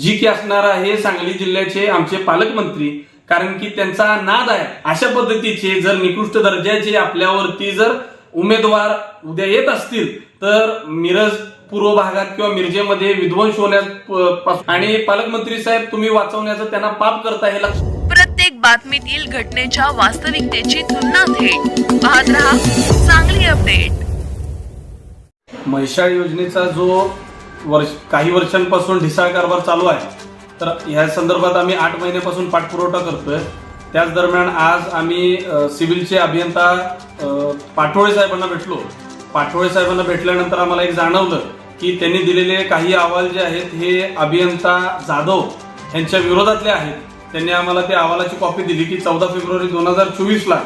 जी की असणार आहे सांगली जिल्ह्याचे आमचे पालकमंत्री कारण की त्यांचा नाद आहे. अशा पद्धतीचे जर निकृष्ट दर्जाचे आपल्यावरती जर उमेदवार उद्या येत असतील तर मिरज पूर्व भागात किंवा मिरजेमध्ये विध्वंस होण्यास आणि पालकमंत्री साहेब तुम्ही वाचवण्याचं त्यांना पाप करता हे प्रत्येक बातमीतील घटनेच्या वास्तविकतेची तुलना थेट. पाहत रहा चांगली अपडेट. म्हैसाळ योजनेचा जो वर्ष काही वर्षांपासून ढिसाळ कारभार चालू आहे. तर ह्या संदर्भात आम्ही आठ महिन्यापासून पाठपुरवठा करतोय. त्याच दरम्यान आज आम्ही सिव्हिलचे अभियंता पाठोळे साहेबांना भेटलो. पाठोळे साहेबांना भेटल्यानंतर आम्हाला एक जाणवलं की त्यांनी दिलेले काही अहवाल जे आहेत हे अभियंता जाधव यांच्या विरोधातले आहेत. त्यांनी आम्हाला त्या अहवालाची कॉपी दिली की चौदा फेब्रुवारी दोन हजार चोवीसला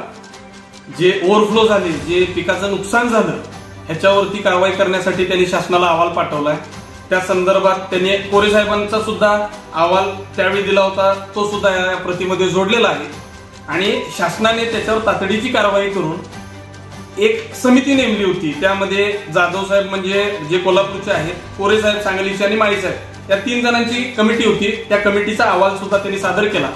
जे ओव्हरफ्लो झाले जे पिकाचं नुकसान झालं ह्याच्यावरती कारवाई करण्यासाठी त्यांनी शासनाला अहवाल पाठवलाय. त्या संदर्भात त्यांनी कोरे साहेबांचा सुद्धा अहवाल त्यावेळी दिला होता तो सुद्धा या प्रतीमध्ये जोडलेला आहे. आणि शासनाने त्याच्यावर तातडीची कारवाई करून एक समिती नेमली होती. त्यामध्ये जाधव साहेब म्हणजे जे कोल्हापूरचे आहेत कोरे साहेब सांगलीचे आणि माळी साहेब या तीन जणांची कमिटी होती. त्या कमिटीचा अहवाल सुद्धा त्यांनी सादर केला.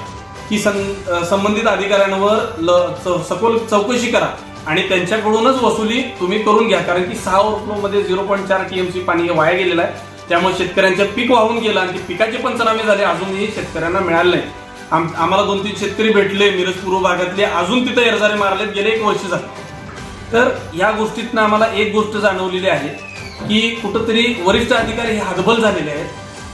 की सं- संबंधित अधिकाऱ्यांवर ल- सखोल चौकशी करा आणि त्यांच्याकडूनच वसुली तुम्ही करून घ्या. कारण की सहा ओव्हरफ्लो मध्ये झिरो पॉईंट चार टीएमसी पाणी वाया गेलेलं आहे. त्यामुळे शेतकऱ्यांचं पीक वाहून गेलं आणि पिकाचे पंचनामे झाले. अजूनही शेतकऱ्यांना मिळाले नाही. आम- आम्हाला दोन तीन शेतकरी भेटले मिरज पूर्व भागातले. अजून तिथं एरझारे मारलेत गेले एक वर्ष झाले. तर या गोष्टीतनं आम्हाला एक गोष्ट जाणवलेली आहे की कुठंतरी वरिष्ठ अधिकारी हे हातबल झालेले आहेत.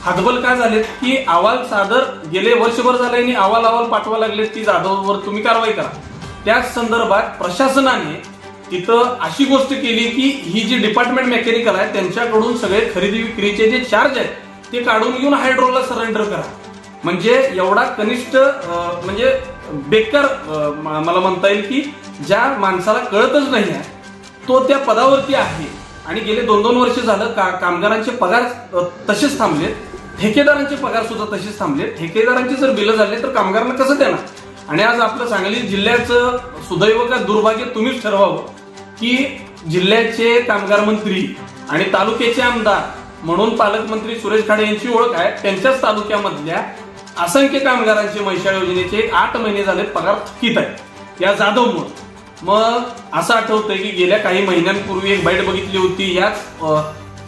हातबल काय झालेत? की अहवाल सादर गेले वर्षभर झाले आणि अहवाल अहवाल पाठवा लागले की जाधववर तुम्ही कारवाई करा. त्याच संदर्भात प्रशासनाने तिथं अशी गोष्ट केली की ही जी डिपार्टमेंट मेकॅनिकल आहे त्यांच्याकडून सगळे खरेदी विक्रीचे जे चार्ज आहेत ते काढून घेऊन हायड्रोला सरेंडर करा. म्हणजे एवढा कनिष्ठ म्हणजे बेकार मला म्हणता येईल की ज्या माणसाला कळतच नाही आहे तो त्या पदावरती आहे. आणि गेले दोन दोन वर्ष झालं का कामगारांचे पगार तसेच थांबलेत. ठेकेदारांचे पगार सुद्धा तसेच थांबलेत. ठेकेदारांचे जर बिलं झाले तर कामगारांना कसं देणार? आणि आज आपलं सांगली जिल्ह्याचं सुदैव का दुर्भाग्य तुम्हीच ठरवावं की जिल्ह्याचे कामगार मंत्री आणि तालुक्याचे आमदार म्हणून पालकमंत्री सुरेश खाडे यांची ओळख आहे. त्यांच्याच तालुक्यामधल्या असंख्य कामगारांचे महिशाळ योजनेचे आठ महिने झाले पगार थकीत आहे या जाधवमुळे. मग असं आठवतंय की गेल्या काही महिन्यांपूर्वी एक बाईट बघितली होती याच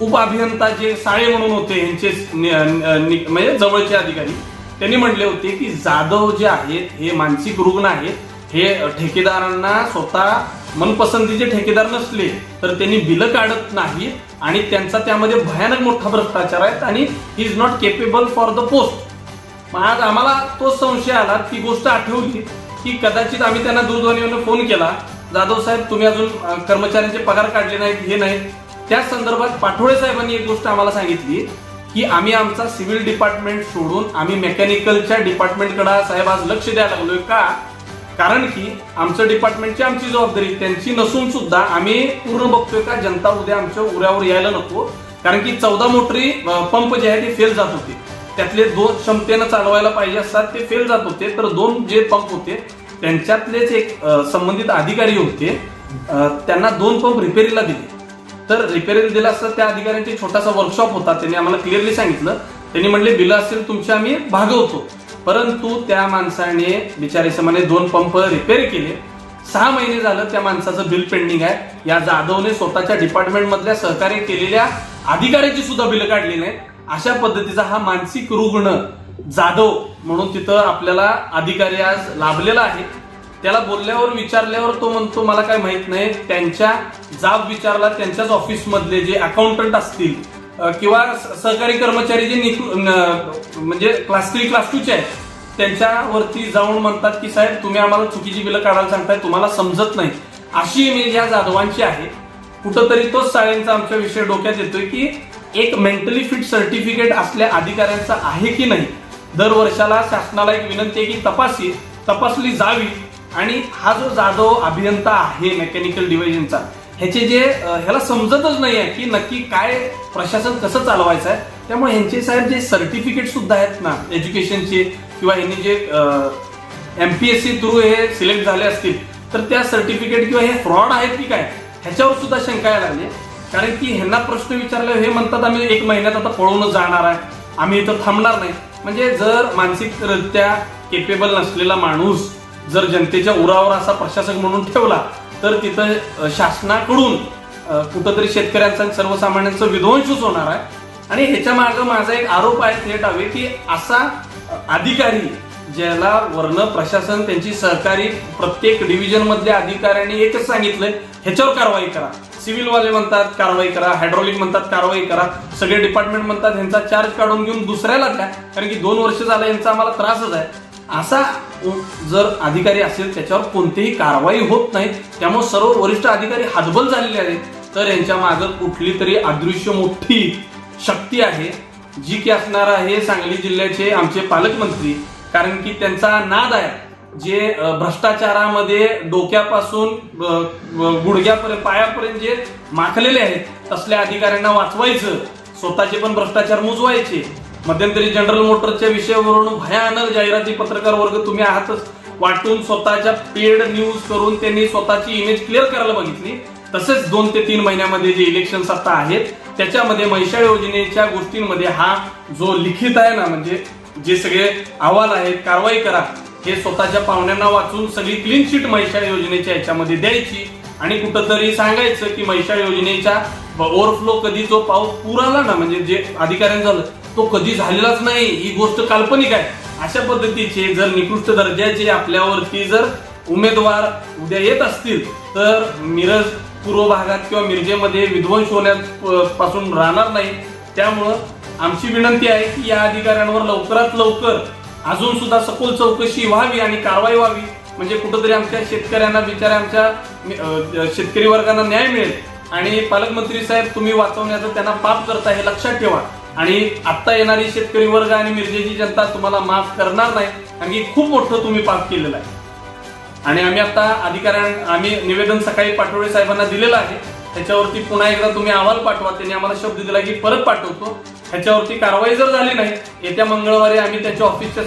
उप अभियंता जे साळे म्हणून होते यांचे म्हणजे जवळचे अधिकारी त्यांनी म्हटले होते की जाधव जे आहेत हे मानसिक रुग्ण आहेत हे ठेकेदारांना स्वतः मनपसंतीचे ठेकेदार नसले तर त्यांनी बिलं काढत नाही आणि त्यांचा त्यामध्ये भयानक मोठा भ्रष्टाचार आहे आणि he is not capable for the post मग आज आम्हाला तोच संशय आला ती गोष्ट आठवली की कदाचित आम्ही त्यांना दूरध्वनीवरून फोन केला. जाधव साहेब तुम्ही अजून कर्मचाऱ्यांचे पगार काढले नाहीत हे नाही त्या संदर्भात पाठोळे साहेबांनी एक गोष्ट आम्हाला सांगितली. की आम्ही आमचा सिव्हिल डिपार्टमेंट सोडून आम्ही मेकॅनिकलच्या डिपार्टमेंटकडे साहेब आज लक्ष द्यायला लागलोय का? कारण की आमचं डिपार्टमेंटची आमची जबाबदारी त्यांची नसून सुद्धा आम्ही पूर्ण बघतोय का? जनता उद्या आमच्या उऱ्यावर यायला नको. कारण की चौदा मोटरी पंप जे आहे ते फेल जात होते. त्यातले दोन क्षमतेनं चालवायला पाहिजे असतात ते फेल जात होते. तर दोन जे पंप होते त्यांच्यातलेच एक संबंधित अधिकारी होते. त्यांना दोन पंप रिपेरीला दिले. तर रिपेरीला दिला असता त्या अधिकाऱ्यांचे छोटासा वर्कशॉप होता. त्यांनी आम्हाला क्लिअरली सांगितलं. त्यांनी म्हणले बिलं असेल तुमचे आम्ही भागवतो. परंतु त्या माणसाने बिचारे समाने दोन पंप रिपेअर केले. सहा महिने झालं त्या माणसाचं बिल पेंडिंग आहे. या जाधवने स्वतःच्या डिपार्टमेंट मधल्या सहकार्य केलेल्या अधिकाऱ्याची सुद्धा बिलं काढली नाहीत अशा पद्धतीचा हा मानसिक रुग्ण जाधव म्हणून तिथं आपल्याला अधिकारी आज लाभलेला आहे. त्याला बोलल्यावर विचारल्यावर तो म्हणतो मला काय माहीत नाही त्यांच्या जाब विचारला त्यांच्याच ऑफिसमधले जे अकाउंटंट असतील किंवा सहकारी कर्मचारी जे म्हणजे क्लास थ्री क्लास टूचे आहेत त्यांच्यावरती जाऊन म्हणतात की साहेब तुम्ही आम्हाला चुकीची बिलं काढायला सांगताय तुम्हाला समजत नाही. अशी इमेज या जाधवांची आहे. कुठंतरी तोच साळेंचा आमच्या विषय डोक्यात येतोय की एक मेंटली फिट सर्टिफिकेट असल्या अधिकाऱ्यांचा आहे की नाही? दर वर्षाला शासनाला एक विनंती आहे की तपासी तपासली जावी. आणि हा जो जाधव अभियंता आहे मेकॅनिकल डिव्हिजनचा ह्याचे जे ह्याला समजतच नाही आहे की नक्की काय प्रशासन कसं चालवायचं आहे. त्यामुळे ह्यांचे साहेब जे सर्टिफिकेट सुद्धा आहेत ना एज्युकेशनचे किंवा ह्यांनी जे M P S C through हे सिलेक्ट झाले असतील तर त्या सर्टिफिकेट किंवा हे फ्रॉड आहेत की काय ह्याच्यावर सुद्धा शंका यायला लागली. कारण की ह्यांना प्रश्न विचारले हे म्हणतात आम्ही एक महिन्यात आता पळूनच जाणार आहे. आम्ही इथं थांबणार नाही. म्हणजे जर मानसिकरित्या केपेबल नसलेला माणूस जर जनतेच्या उरावर असा प्रशासक म्हणून ठेवला तर तिथं शासनाकडून कुठंतरी शेतकऱ्यांचा सर्वसामान्यांचं सर्वसामान्यांचा विध्वंसच होणार आहे. आणि ह्याच्या मागे माझा एक आरोप आहे थेट हवे की असा अधिकारी ज्याला वर्ण प्रशासन त्यांची सहकारी प्रत्येक डिव्हिजन मधल्या अधिकाऱ्यांनी एकच सांगितलंय ह्याच्यावर कारवाई करा. सिव्हिलवाले म्हणतात कारवाई करा. हायड्रॉलिक म्हणतात कारवाई करा. सगळे डिपार्टमेंट म्हणतात ह्यांचा चार्ज काढून घेऊन दुसऱ्याला द्या. कारण की दोन वर्ष झालं यांचा आम्हाला त्रासच आहे. असा जर अधिकारी असेल त्याच्यावर कोणतीही कारवाई होत नाही त्यामुळे सर्व वरिष्ठ अधिकारी हातबल झालेले आहेत. तर यांच्या मागं कुठली तरी अदृश्य मोठी शक्ती आहे जी की असणार आहे सांगली जिल्ह्याचे आमचे पालकमंत्री. कारण की त्यांचा नाद आहे जे भ्रष्टाचारामध्ये डोक्यापासून गुडघ्यापर्यंत पायापर्यंत जे माखलेले आहेत तसल्या अधिकाऱ्यांना वाचवायचं स्वतःचे पण भ्रष्टाचार मोजवायचे. मध्यंतरी जनरल मोटरच्या विषयावरून भयानक जाहिराती पत्रकार वर्ग तुम्ही आहातच. वाटून स्वतःच्या पेड न्यूज करून त्यांनी स्वतःची इमेज क्लिअर करायला बघितली. तसेच दोन ते तीन महिन्यामध्ये जे इलेक्शन आता आहेत त्याच्यामध्ये महिषाळ योजनेच्या गोष्टींमध्ये हा जो लिखित आहे ना म्हणजे जे सगळे अहवाल आहेत कारवाई करा हे स्वतःच्या पाहुण्यांना वाचून सगळी क्लीन शीट महिषाळ योजनेच्या याच्यामध्ये द्यायची. आणि कुठंतरी सांगायचं की महिषाळ योजनेच्या ओव्हरफ्लो कधी जो पाऊस पूर आला ना म्हणजे जे अधिकाऱ्यांनी झालं तो कधी झालेलाच नाही ही गोष्ट काल्पनिक आहे. अशा पद्धतीचे जर निकृष्ट दर्जाचे आपल्यावरती जर उमेदवार उद्या येत असतील तर मिरज पूर्व भागात किंवा मिरजेमध्ये विध्वंस होण्यापासून राहणार नाही. त्यामुळं आमची विनंती आहे की या अधिकाऱ्यांवर लवकरात लवकर अजून सुद्धा सखोल चौकशी व्हावी आणि कारवाई व्हावी. म्हणजे कुठंतरी आमच्या शेतकऱ्यांना बिचाऱ्या आमच्या शेतकरी वर्गांना न्याय मिळेल. आणि पालकमंत्री साहेब तुम्ही वाचवण्याचं त्यांना पाप करता हे लक्षात ठेवा. आणि आता येणारी शेतकरी वर्ग आणि मिरजेची जनता तुम्हाला माफ करणार नाही कारण की खूप मोठं तुम्ही पाप केलेलं आहे. आणि आम्ही आता अधिकाऱ्यां आम्ही निवेदन सकाळी पाटोळे साहेबांना दिलेलं आहे. त्याच्यावरती पुन्हा एकदा तुम्ही अहवाल पाठवा त्यांनी आम्हाला शब्द दिला की परत पाठवतो. ह्याच्यावरती कारवाई जर झाली नाही येत्या मंगळवारी आम्ही त्याच्या ऑफिसच्या